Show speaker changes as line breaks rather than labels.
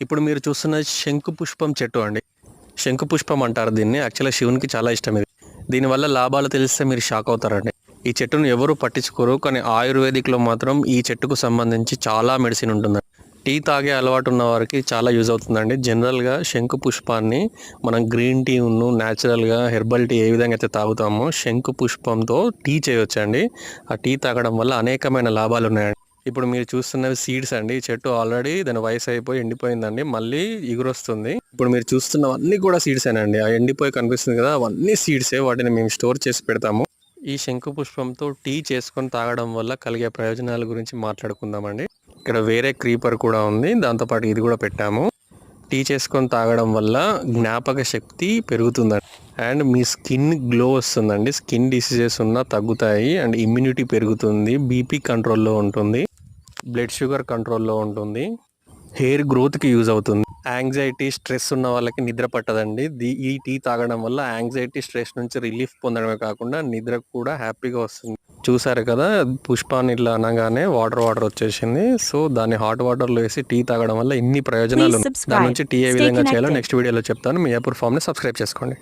ఇప్పుడు మీరు చూస్తున్న శంకు పుష్పం చెట్టు అండి. శంకు పుష్పం అంటారు దీన్ని. యాక్చువల్గా శివునికి చాలా ఇష్టం ఇది. దీనివల్ల లాభాలు తెలిస్తే మీరు షాక్ అవుతారండి. ఈ చెట్టును ఎవరు పట్టించుకోరు కానీ ఆయుర్వేదిక్లో మాత్రం ఈ చెట్టుకు సంబంధించి చాలా మెడిసిన్ ఉంటుంది. టీ తాగే అలవాటు ఉన్న వారికి చాలా యూజ్ అవుతుందండి. జనరల్గా శంకు పుష్పాన్ని మనం గ్రీన్ టీ ఉన్ను న్యాచురల్గా హెర్బల్ టీ ఏ విధంగా అయితే తాగుతామో శంకు పుష్పంతో టీ చేయొచ్చండి. ఆ టీ తాగడం వల్ల అనేకమైన లాభాలు ఉన్నాయండి. ఇప్పుడు మీరు చూస్తున్నవి సీడ్స్ అండి. చెట్టు ఆల్రెడీ దాని వయసు అయిపోయి ఎండిపోయిందండి. మళ్ళీ ఎగురొస్తుంది. ఇప్పుడు మీరు చూస్తున్నవన్నీ కూడా సీడ్స్ అండి ఆ ఎండిపోయి కనిపిస్తుంది కదా అవన్నీ సీడ్సే వాటిని మేము స్టోర్ చేసి పెడతాము. ఈ శంకు పుష్పంతో టీ చేసుకొని తాగడం వల్ల కలిగే ప్రయోజనాల గురించి మాట్లాడుకుందామండి. ఇక్కడ వేరే క్రీపర్ కూడా ఉంది. దాంతోపాటు ఇది కూడా పెట్టాము. టీ చేసుకొని తాగడం వల్ల జ్ఞాపక శక్తి పెరుగుతుందండి. అండ్ మీ స్కిన్ గ్లో వస్తుందండి. స్కిన్ డిసీజెస్ ఉన్నా తగ్గుతాయి. అండ్ ఇమ్యూనిటీ పెరుగుతుంది. బీపీ కంట్రోల్లో ఉంటుంది. బ్లడ్ షుగర్ కంట్రోల్లో ఉంటుంది. హెయిర్ గ్రోత్కి యూజ్ అవుతుంది. యాంగ్జైటీ స్ట్రెస్ ఉన్న వాళ్ళకి నిద్ర పట్టదండి. ది ఈ టీ తాగడం వల్ల యాంగ్జైటీ స్ట్రెస్ నుంచి రిలీఫ్ పొందడమే కాకుండా నిద్ర కూడా హ్యాపీగా వస్తుంది. చూసారు కదా పుష్పాన్ని ఇట్లా అనగానే వాటర్ వాటర్ వచ్చేసింది. సో దాన్ని హాట్ వాటర్లో వేసి టీ తాగడం వల్ల ఇన్ని ప్రయోజనాలు. దాని నుంచి టీ ఏ విధంగా చేయాలో. నెక్స్ట్ వీడియోలో చెప్తాను. మీ అప్పుడు ఫామ్ని సబ్స్క్రైబ్ చేసుకోండి.